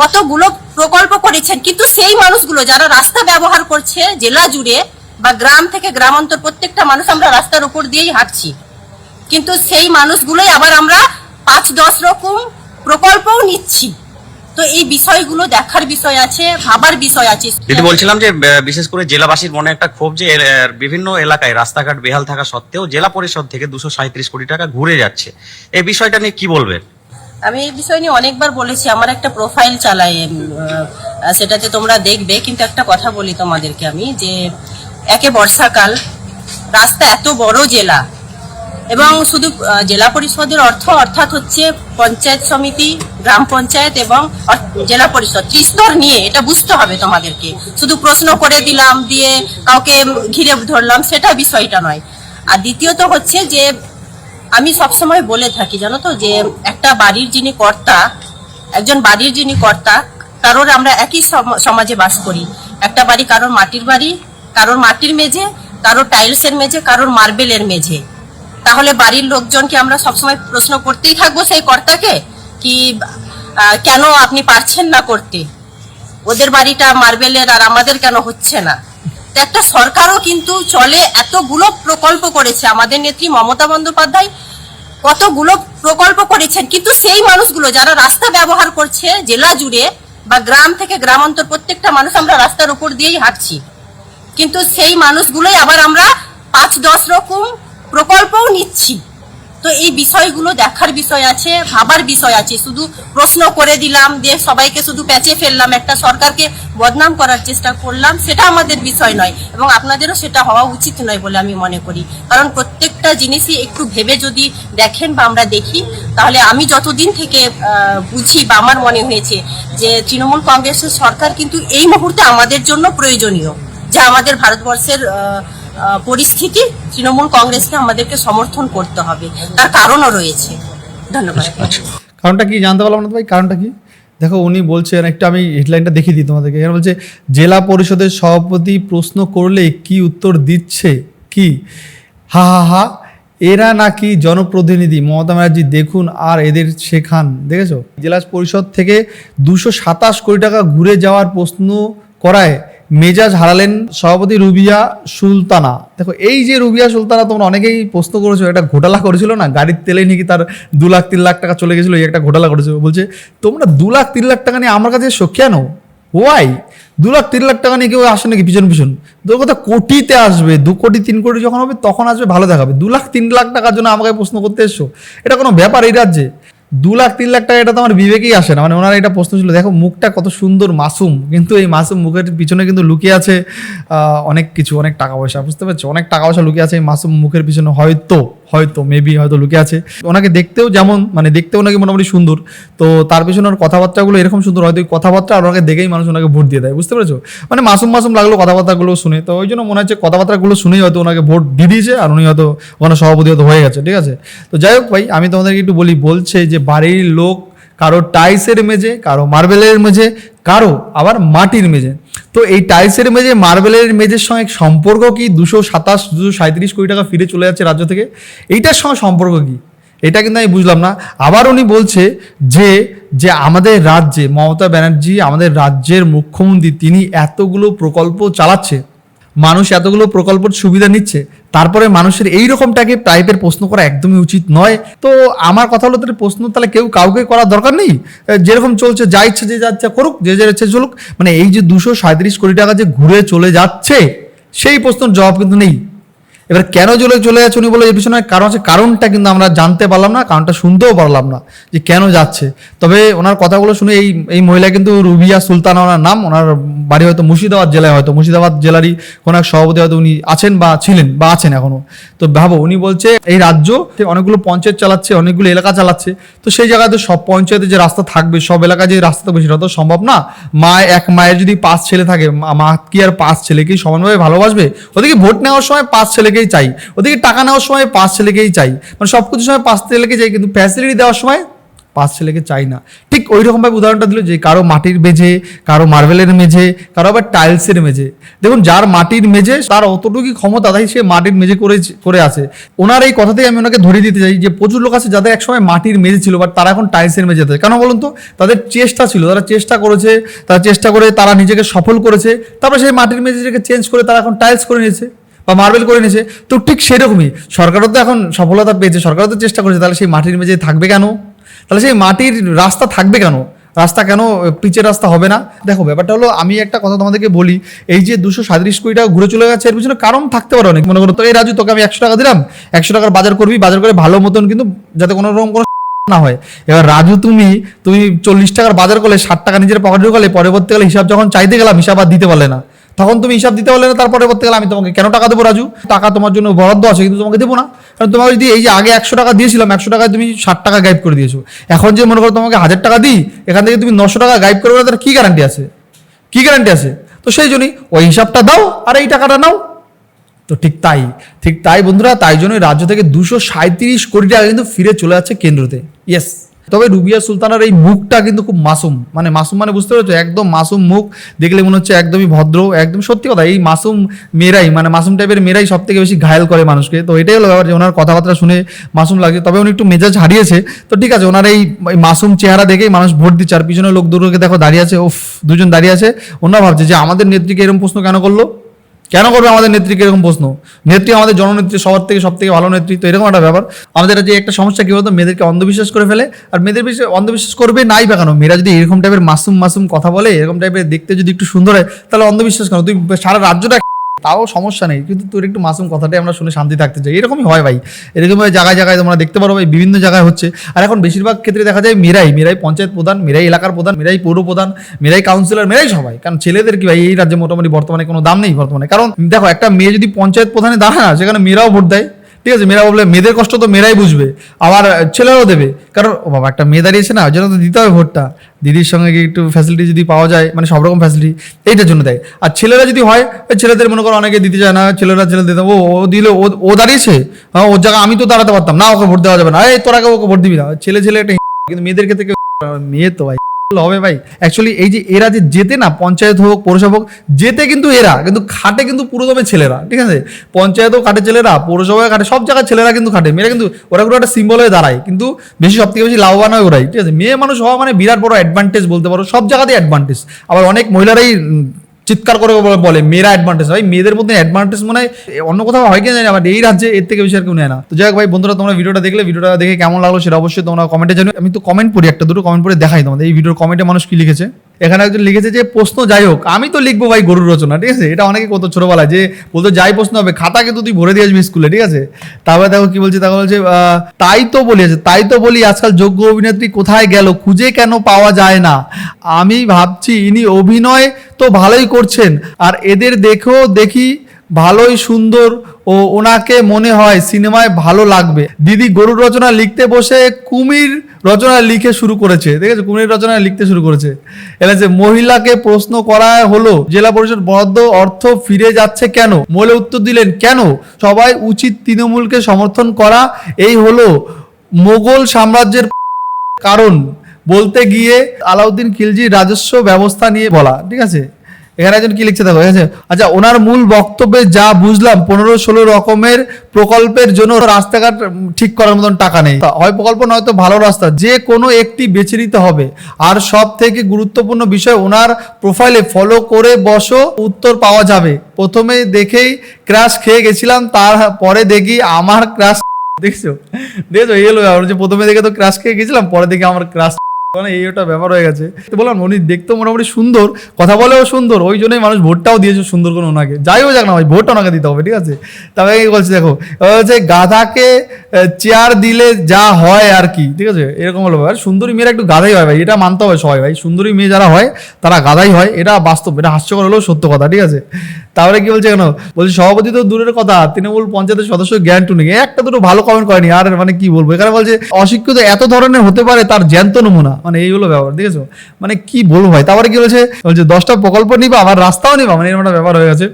কতগুলো প্রকল্প করেছেন, কিন্তু সেই মানুষগুলো যারা রাস্তা ব্যবহার করছে জেলা জুড়ে বা গ্রাম থেকে গ্রামান্তর প্রত্যেকটা মানুষ আমরা রাস্তার উপর দিয়েই হাঁটছি। কিন্তু সেই মানুষগুলোই আবার আমরা পাঁচ দশ রকম প্রকল্পও নিচ্ছি। তো এই বিষয়গুলো দেখার বিষয় আছে, ভাবার বিষয় আছে। দিদি বলছিলাম যে বিশেষ করে জেলাবাসীর মনে একটা ক্ষোভ যে বিভিন্ন এলাকায় রাস্তাঘাট বেহাল থাকা সত্ত্বেও জেলা পরিষদ থেকে দুশো কোটি টাকা ঘুরে যাচ্ছে। এই বিষয়টা নিয়ে কি বলবেন? আমি এই বিষয় নিয়ে অনেকবার বলেছি, আমার একটা প্রোফাইল চালাই সেটাতে তোমরা দেখবে, কিন্তু একটা কথা বলি তোমাদেরকে আমি, যে একে বর্ষাকাল, রাস্তা এত বড় জেলা, এবং শুধু জেলা পরিষদের অর্থ, অর্থাৎ হচ্ছে পঞ্চায়েত সমিতি, গ্রাম পঞ্চায়েত এবং জেলা পরিষদ, ত্রিস্তর নিয়ে, এটা বুঝতে হবে তোমাদেরকে। শুধু প্রশ্ন করে দিলাম, দিয়ে কাউকে ঘিরে ধরলাম, সেটা বিষয়টা নয়। আর দ্বিতীয়ত হচ্ছে যে আমি সবসময় বলে থাকি, জানো তো, যে একটা বাড়ির যিনি কর্তা, একজন বাড়ির যিনি কর্তা, কারোর আমরা একই সম- সমাজে বাস করি। একটা বাড়ি কারোর মাটির বাড়ি, কারোর মাটির মেঝে, কারোর টাইলসের মেঝে, কারোর মার্বেলের মেঝে। তাহলে বাড়ির লোকজনকে আমরা সবসময় প্রশ্ন করতেই থাকব সেই কর্তাকে, কি কেন আপনি পারছেন না করতে? ওদের বাড়িটা মার্বেলের আর আমাদের কেন হচ্ছে না? একটা সরকারও কিন্তু চলে, এতগুলো প্রকল্প করেছে। আমাদের নেত্রী মমতা বন্দ্যোপাধ্যায় কতগুলো প্রকল্প করেছেন, কিন্তু সেই মানুষগুলো যারা রাস্তা ব্যবহার করছে জেলা জুড়ে বা গ্রাম থেকে গ্রামান্তর প্রত্যেকটা মানুষ আমরা রাস্তার উপর দিয়েই হাঁটছি। কিন্তু সেই মানুষগুলোই আবার আমরা পাঁচ দশ রকম প্রকল্পও নিচ্ছি। তো এই বিষয়গুলো দেখার বিষয় আছে, ভাবার বিষয় আছে। শুধু প্রশ্ন করে দিলাম দিয়ে সবাইকে শুধু প্যাচে ফেললাম, একটা সরকারকে বদনাম করার চেষ্টা করলাম, সেটা আমাদের বিষয় নয় এবং আপনাদেরও সেটা হওয়া উচিত নয় বলে আমি মনে করি। কারণ প্রত্যেকটা জিনিসই একটু ভেবে যদি দেখেন বা আমরা দেখি, তাহলে আমি যতদিন থেকে বুঝি বা আমার মনে হয়েছে যে তৃণমূল কংগ্রেসের সরকার কিন্তু এই মুহূর্তে আমাদের জন্য প্রয়োজনীয়। যা আমাদের ভারতবর্ষের পরিস্থিতি তৃণমূল কংগ্রেসকে আমাদেরকে সমর্থন করতে হবে। তার কারণও রয়েছে। ধন্যবাদ। কারণটা কি জানতে পারলাম না ভাই? কারণটা কি? দেখো, উনি বলছেন, একটা আমি হেডলাইনটা দেখিয়ে দিই তোমাদেরকে। এখানে বলছে, জেলা পরিষদের সভাপতি প্রশ্ন করলে কি উত্তর দিচ্ছে? কি? হা হা হা, এরা নাকি জনপ্রতিনিধি? মমতা ব্যানার্জি, দেখুন, আর এদের শেখান। দেখেছ? জেলা পরিষদ থেকে দুশো সাতাশ কোটি টাকা ঘুরে যাওয়ার প্রশ্ন করায়। মেজাজ হারালেন সভাপতি রুবিয়া সুলতানা। দেখো, এই যে রুবিয়া সুলতানা তোমরা অনেকেই প্রশ্ন করেছ একটা ঘোটালা করেছিল না? গাড়ির তেলে নাকি তার দু লাখ, তিন লাখ টাকা চলে গেছিল, এই একটা ঘোটালা করেছিল। বলছে, তোমরা দু লাখ, তিন লাখ টাকা নিয়ে আমার কাছে এসো কেন? ওয়াই দু লাখ, তিন লাখ টাকা নিয়ে কেউ আসে নাকি পিছন পিছন? তোর কথা কোটিতে আসবে, দু কোটি, তিন কোটি যখন হবে তখন আসবে, ভালো দেখাবে। দু লাখ, তিন লাখ টাকার জন্য আমাকে প্রশ্ন করতে এসছো? এটা কোনো ব্যাপার এই রাজ্যে? দু লাখ, তিন লাখ টাকা এটা তো আমার বিবেকেই আসে না। মানে ওনার এটা প্রশ্ন ছিল, দেখো মুখটা কত সুন্দর মাসুম। কিন্তু এই মাসুম মুখের পিছনে কিন্তু লুকিয়ে আছে অনেক কিছু, অনেক টাকা পয়সা, বুঝতে পারছ? অনেক টাকা পয়সা লুকিয়ে আছে এই মাসুম মুখের পিছনে, হয়তো হয়তো মেবি হয়তো লুকিয়ে আছে। ওনাকে দেখতেও যেমন মানে দেখতেও নাকি মোটামুটি সুন্দর। তো তার পিছনে ওর কথাবার্তাগুলো এরকম সুন্দর, হয়তো কথাবার্তা আর ওনাকে দেখেই মানুষ ওনাকে ভোট দিয়ে দেয়, বুঝতে পেরেছ? মানে মাসুম মাসুম লাগল, কথাবার্তাগুলো শুনে। তো ওই জন্য মনে হচ্ছে কথাবার্তাগুলো শুনেই হয়তো ওনাকে ভোট দিয়ে দিয়েছে, আর উনি হয়তো ওখানে সভাপতি হয়তো হয়ে গেছে, ঠিক আছে? তো যাই হোক ভাই, আমি তোমাদেরকে একটু বলি, বলছে যে বাড়ির লোক, কারও টাইসের মেঝে, কারও মার্বেলের মেঝে, কারও আবার মাটির মেঝে। তো এই টাইলসের মেঝে, মার্বেলের মেঝের সঙ্গে সম্পর্ক কি? দুশো সাতাশ, দুশো সাঁত্রিশ কোটি টাকা ফিরে চলে যাচ্ছে রাজ্য থেকে? এইটার সঙ্গে সম্পর্ক কি? এটা কিন্তু আমি বুঝলাম না। আবার উনি বলছে যে যে আমাদের রাজ্যে মমতা ব্যানার্জি, আমাদের রাজ্যের মুখ্যমন্ত্রী, তিনি এতগুলো প্রকল্প চালাচ্ছে। মানুষ এতগুলো প্রকল্পের সুবিধা নিচ্ছে, তারপরে মানুষের এই রকমটাকে টাইপের প্রশ্ন করা একদমই উচিত নয়। তো আমার কথা হলো, তাহলে প্রশ্ন তাহলে কেউ কাউকে করার দরকার নেই? যেরকম চলছে, যা ইচ্ছে যে যাচ্ছে করুক, যে যে ইচ্ছে চলুক মানে এই যে দুশো সাঁত্রিশ কোটি টাকা যে ঘুরে চলে যাচ্ছে, সেই প্রশ্নের জবাব কিন্তু নেই। এবার কেন চলে চলে যাচ্ছে উনি বলে এর পিছনে কারণ আছে কারণটা কিন্তু আমরা জানতে পারলাম না, কারণটা শুনতেও পারলাম না যে কেন যাচ্ছে। তবে ওনার কথাগুলো শুনে এই এই মহিলা কিন্তু রুবিয়া সুলতানা ওনার নাম, ওনার বাড়ি হয়তো মুর্শিদাবাদ জেলায়, হয়তো মুর্শিদাবাদ জেলারই কোনো এক সভাপতি হয়তো উনি আছেন বা ছিলেন বা আছেন এখনও তো ভাবো, উনি বলছে এই রাজ্য অনেকগুলো পঞ্চায়েত চালাচ্ছে, অনেকগুলো এলাকা চালাচ্ছে, তো সেই জায়গায় তো সব পঞ্চায়েতে যে রাস্তা থাকবে, সব এলাকায় যে রাস্তা থাকবে, সেটা তো সম্ভব না। মা এক মায়ের যদি পাঁচ ছেলে থাকে, মা- কি আর পাঁচ ছেলেকেই সমানভাবে ভালোবাসবে? ওদিকে ভোট নেওয়ার সময় পাঁচ ছেলেকেই চাই। ওদিকে টাকা নেওয়ার সময় পাঁচ ছেলেকেই চাই। মানে সব কিছুর সময় পাঁচ ছেলেকে চাই, কিন্তু ফ্যাসিলিটি দেওয়ার সময় পাঁচ ছেলেকে চাই না। ঠিক ওই রকমভাবে উদাহরণটা দিল যে কারও মাটির মেঝে, কারও মার্বেলের মেঝে, কারও আবার টাইলসের মেঝে। দেখুন, যার মাটির মেঝে, তার অতটুকুই ক্ষমতা তাই সে মাটির মেঝে করে করে আছে। ওনার এই কথাতেই আমি ওনাকে ধরে দিতে চাই যে প্রচুর লোক আছে যাদের একসময় মাটির মেঝে ছিল বাট তারা এখন টাইলসের মেঝে আছে। কেন বলুন তো? তাদের চেষ্টা ছিল, তারা চেষ্টা করেছে, তারা চেষ্টা করে তারা নিজেকে সফল করেছে। তারপরে সেই মাটির মেঝেটাকে চেঞ্জ করে তারা এখন টাইলস করে নিয়েছে। বা মার্বেল করে নিয়েছে, তো ঠিক সেরকমই। সরকারও তো এখন সফলতা পেয়েছে, সরকারও তো চেষ্টা করেছে, তাহলে সেই মাটির মেঝে থাকবে কেন? তাহলে সেই মাটির রাস্তা থাকবে কেন? রাস্তা কেন পিচের রাস্তা হবে না? দেখো, ব্যাপারটা হলো, আমি একটা কথা তোমাদেরকে বলি, এই যে দুশো সাঁত্রিশ কোটি টাকা ঘুরে চলে গেছে, এর পিছনে কারণ থাকতে পারে অনেক। মনে করো তো, এই রাজু, তোকে আমি একশো টাকা দিলাম, একশো টাকার বাজার করবি, বাজার করে ভালো মতন কিন্তু যাতে কোনো রকম কোনো না হয়। এবার রাজু, তুমি তুমি চল্লিশ টাকার বাজার করলে, ষাট টাকা নিজের পকেটে ঢুকালে, পরবর্তীকালে হিসাব যখন চাইতে গেলাম, হিসাব আর দিতে পারলে না। তখন তুমি হিসাব দিতে পারলে না তার পরবর্তীকালে আমি তোমাকে কেন টাকা দেবো রাজু? টাকা তোমার জন্য বরাদ্দ আছে, কিন্তু তোমাকে দেবো না। কারণ তোমাকে যদি এই যে আগে একশো টাকা দিয়েছিলাম, একশো টাকায় তুমি ষাট টাকা গাইব করে দিয়েছ। এখন যে মনে করো তোমাকে হাজার টাকা দিই, এখান থেকে তুমি নশো টাকা গাইব করবে তার কি গ্যারান্টি আছে? কি গ্যারান্টি আছে? তো সেই জন্যই ওই হিসাবটা দাও আর এই টাকাটা নাও। তো ঠিক তাই ঠিক তাই বন্ধুরা, তাই জন্যই রাজ্য থেকে দুশো সাঁত্রিশ কোটি টাকা কিন্তু ফিরে চলে যাচ্ছে কেন্দ্রতে। ইয়েস তবে রুবিয়া সুলতানার এই মুখটা কিন্তু খুব মাসুম। মানে মাসুম মানে বুঝতে পারছ? একদম মাসুম মুখ। দেখলে মনে হচ্ছে একদমই ভদ্র, একদম সত্যি কথা, এই মাসুম মেয়েরাই মানে মাসুম টাইপের মেয়েরাই সব থেকে বেশি ঘায়ল করে মানুষকে। তো এটাই হলো ব্যাপার যে ওনার কথাবার্তা শুনে মাসুম লাগছে। তবে উনি একটু মেজাজ হারিয়েছে। তো ঠিক আছে, ওনার এই মাসুম চেহারা দেখেই মানুষ ভোট দিচ্ছে। আর পিছনে লোক দুটোকে দেখো দাঁড়িয়ে আছে। উফ, দুজন দাঁড়িয়ে আছে। ওনারা ভাবছে যে আমাদের নেত্রীকে এরকম প্রশ্ন কেন করল? কেন করবে আমাদের নেত্রীকে এরকম প্রশ্ন? নেত্রী আমাদের জননেত্রী সবার থেকে সব থেকে ভালো নেত্রী, তো এরকম একটা ব্যাপার। আমাদের যে একটা সমস্যা কী বলতো? মেয়েদেরকে অন্ধবিশ্বাস করে ফেলে, আর মেয়েদের বিষয়ে অন্ধবিশ্বাস করবে নাই বা কেন? মেয়েরা যদি এরকম টাইপের মাসুম মাসুম কথা বলে, এরকম টাইপের দেখতে যদি একটু সুন্দর হয়, তাহলে অন্ধবিশ্বাস কেন? তুই সারা রাজ্যটা তাও সমস্যা নেই। কিন্তু তোর একটু মাসুম কথাটাই আমরা শুনে শান্তি থাকতে চাই। এরকমই হয় ভাই। এরকমভাবে জায়গায় জায়গায় তোমরা দেখতে পারো ভাই, বিভিন্ন জায়গায় হচ্ছে। আর এখন বেশিরভাগ ক্ষেত্রে দেখা যায় মেরাই মেরাই পঞ্চায়েত প্রধান মেরাই এলাকার প্রধান মেরাই পৌর প্রধান মেরাই কাউন্সিলর মেরাই সবাই। কারণ ছেলেদের কি ভাই, এই রাজ্যে মোটামুটি বর্তমানে কোনো দাম নেই বর্তমানে। কারণ দেখো, একটা মেয়ে যদি পঞ্চায়েত প্রধানে দাঁড়ায় না, সেখানে মেয়েরাও ভোট দেয়। ঠিক আছে, মেয়েরা বলবে, মেয়েদের কষ্ট তো মেয়েরাই বুঝবে, আবার ছেলেরাও দেবে। কারণ, ও বাবা, একটা মেয়ে দাঁড়িয়েছে না, ওই জন্য তো দিতে হবে ভোটটা। দিদির সঙ্গে একটু ফ্যাসিলিটি যদি পাওয়া যায় মানে সব রকম ফ্যাসিলিটি এইটার জন্য দেয়। আর ছেলেরা যদি হয় ছেলেদের মনে করো অনেকে দিতে চায় না, ছেলেরা ছেলে দিতে, ও ও দিলে, ও ও দাঁড়িয়েছে হ্যাঁ ওর জায়গায় আমি তো দাঁড়াতে পারতাম, না ওকে ভোট দেওয়া যাবে না, এই তোরা কেউ ওকে ভোট দিবি না। ছেলে ছেলে একটা, কিন্তু মেয়েদের ক্ষেত্রে মেয়ে তো ভাই। হবে ভাই। অ্যাকচুয়ালি এই যে এরা যে যেতে না, পঞ্চায়েত হোক, পৌরসভা হোক, যেতে কিন্তু এরা, কিন্তু খাটে কিন্তু পুরোদমে ছেলেরা, ঠিক আছে? পঞ্চায়েতও খাটে ছেলেরা, পৌরসভায় খাটে, সব জায়গায় ছেলেরা কিন্তু খাটে। মেয়েরা কিন্তু, ওরা কোনো একটা সিম্বল হয়ে দাঁড়ায়, কিন্তু বেশি সব থেকে বেশি লাভবান হয় ওরাই, ঠিক আছে? মেয়ে মানুষ হওয়া মানে বিরাট বড় অ্যাডভান্টেজ বলতে পারো, সব জায়গাতেই অ্যাডভান্টেজ আবার অনেক মহিলারাই চিৎকার করে বলে- মেয়েরা অ্যাডভান্টেজ ভাই, মেয়েদের মধ্যে অ্যাডভান্টেজ মনে হয় অন্য কোথাও হয় কিনা জানি but এই রাজ্যে এর থেকে বেশি আর কেউ নেয় না। তো যাই হোক ভাই, বন্ধুরা, তোমরা ভিডিওটা দেখলে, ভিডিওটা দেখে কেমন লাগল সেটা অবশ্যই তোমরা কমেন্টে জানো আমি তো কমেন্ট পড়ি, একটা দুটো কমেন্ট পড়ে দেখাই তোমাদের। এই ভিডিওর কমেন্টে মানুষ কি লিখেছে? এখানে একজন লিখেছে যে, প্রশ্ন যাই হোক আমি তো লিখব ভাই গরুর রচনা, ঠিক আছে? এটা অনেকে কত ছোটবেলায় যে, বলতো, যাই প্রশ্ন হবে খাতা কিন্তু তুই ভরে দিয়ে আসবি স্কুলে, ঠিক আছে? তারপরে দেখো কি বলছে, তারপর বলছে তাই তো বলি আছে তাই তো বলি, আজকাল যোগ্য অভিনেত্রী কোথায় গেল, খুঁজে কেন পাওয়া যায় না? আমি ভাবছি, ইনি অভিনয় তো ভালোই করছেন, আর এদের দেখেও দেখি ভালোই সুন্দর ও ওনাকে মনে হয় সিনেমায় ভালো লাগবে। দিদি গরুর রচনা লিখতে বসে কুমির রচনা লিখে শুরু করেছে। ঠিক আছে? কুমির রচনা লিখতে শুরু করেছে। যে, মহিলাকে প্রশ্ন করা হলো, জেলা পরিষদ বরাদ্দ অর্থ ফিরে যাচ্ছে কেন? মহিলা উত্তর দিলেন, কেন? সবাই উচিত তৃণমূলকে সমর্থন করা। এই হলো মোগল সাম্রাজ্যের কারণ। বলতে গিয়ে আলাউদ্দিন খিলজি রাজস্ব ব্যবস্থা নিয়ে বলা, ঠিক আছে? এখানে একজন কি লিখছে দেখো আচ্ছা ওনার মূল বক্তব্যে যা বুঝলাম, পনেরো ষোলো রকমের প্রকল্পের জন্য রাস্তাঘাট ঠিক করার মতন টাকা নেই। হয় প্রকল্প নয়তো ভালো রাস্তা। যে কোনো একটি বেছে নিতে হবে। আর সব থেকে গুরুত্বপূর্ণ বিষয়, ওনার প্রোফাইলে ফলো করে বসো, উত্তর পাওয়া যাবে। প্রথমে দেখেই ক্রাশ খেয়ে গেছিলাম, তার পরে দেখি আমার ক্রাশ দেখছ? দেখছ? এই হলো যে প্রথমে দেখে তো ক্রাশ খেয়ে গেছিলাম, পরে দেখে আমার ক্রাশ মানে এই ওটা ব্যাপার হয়ে গেছে। তো বললাম, উনি দেখতেও মোটামুটি সুন্দর। কথা বলেও সুন্দর। ওই জন্যই মানুষ ভোটটাও দিয়েছে সুন্দর করে ওনাকে। যাই হোক, যাক না ভাই, ভোটটা ওনাকে দিতে হবে, ঠিক আছে? তবে কি বলছি, দেখো হচ্ছে গাধাকে চেয়ার দিলে যা হয় আর কি, ঠিক আছে? এরকম হলো ব্যাপার। সুন্দরী মেয়েরা একটু গাধাই হয় ভাই, এটা মানতে হবে সবাই ভাই। সুন্দরী মেয়ে যারা হয়, তারা গাধাই হয়। এটা বাস্তব, এটা হাস্যকর হলেও সত্য কথা, ঠিক আছে? তাহলে কি বলছে কেন? বলছে, সভাপতি তো দূরের কথা, তৃণমূল পঞ্চায়েতের সদস্য জ্ঞান টুনিং। একটা দুটো ভালো কমেন্ট করেনি, আর মানে কি বলব? এখানে বলছে, অশিক্ষিত এত ধরনের হতে পারে, তার জ্যান্ত নমুনা। মানে এই হলো ব্যাপার ঠিক আছে মানে কি বলব ভাই? তারপরে কি বলছে? বলছে দশটা প্রকল্প নিবা আবার রাস্তাও নিবা। মানে এরকম একটা ব্যাপার হয়ে গেছে।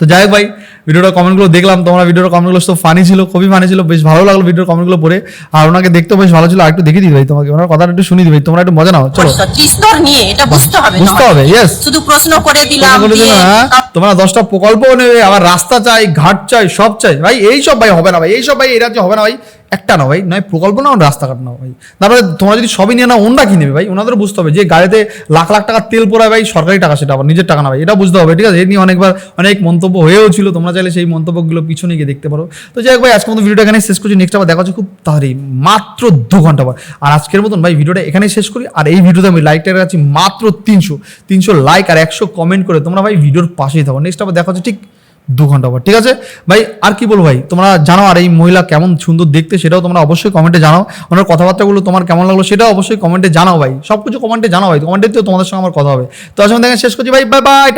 তো যাই হোক ভাই ভিডিওটা কমেন্টগুলো দেখলাম। তোমরা ভিডিওর কমেন্টগুলো তো ফানি ছিল খুবই ফানি ছিল। বেশ ভালো লাগল ভিডিওর কমেন্টগুলো পড়ে। আর ওনাকে দেখতেও বেশ ভালো ছিল। আর একটু দেখে দিই ভাই তোমাকে। ওনার কথাটা একটু শুনি দিই ভাই। তোমরা একটু মজা নাও চলো। পরিষদ ত্রিস্তর নিয়ে? এটা বুঝতে হবে বুঝতে। হবে, yes. শুধু প্রশ্ন করে দিলাম তোমরা হ্যাঁ, তোমরা দশটা প্রকল্প নেবে আবার রাস্তা চাই ঘাট চাই সব চাই। ভাই এই সব ভাই হবে না ভাই। এই সব ভাই এরা রাজ্যে হবে না ভাই। একটা না ভাই, নয়, প্রকল্প নাও, রাস্তাঘাট নাও ভাই। তারপরে তোমরা যদি সবই নিয়ে না ওনরা কি নেবে ভাই? ওনাদের বুঝতে হবে যে গাড়িতে লাখ লাখ টাকা তেল পোড়ায় ভাই, সরকারি টাকা সেটা, আবার নিজের টাকা না ভাই, এটা বুঝতে হবে, ঠিক আছে? এ নিয়ে অনেকবার অনেক মন্তব্য হয়েও ছিল, তোমরা চাইলে সেই মন্তব্যগুলো পিছনে গিয়ে দেখতে পারো। তো যাই হোক ভাই আজকে মতো ভিডিওটা এখানে শেষ করছি নেক্সট আবার দেখা হচ্ছে খুব তাড়াতাড়ি, মাত্র দু ঘণ্টা পর। আর আজকের মতন ভাই ভিডিওটা এখানেই শেষ করি, আর এই ভিডিওতে আমি লাইকটা রাখছি মাত্র তিনশো তিনশো লাইক আর একশো কমেন্ট করে তোমরা ভাই ভিডিওর পাশেই থাকো। নেক্সট আবার দেখা হচ্ছে ঠিক দু ঘণ্টা পর। ঠিক আছে? ভাই, আর কি বলব ভাই? তোমরা জানো আর এই মহিলা কেমন সুন্দর দেখতে, সেটাও তোমরা অবশ্যই কমেন্টে জানাও। ওনার কথাবার্তাগুলো তোমার কেমন লাগল সেটাও অবশ্যই কমেন্টে জানাও ভাই। সব কিছু কমেন্টে জানাও ভাই। কমেন্টে তো তোমাদের সঙ্গে আমার কথা হবে। তো আসলে দেখেন শেষ করছি ভাই। Bye bye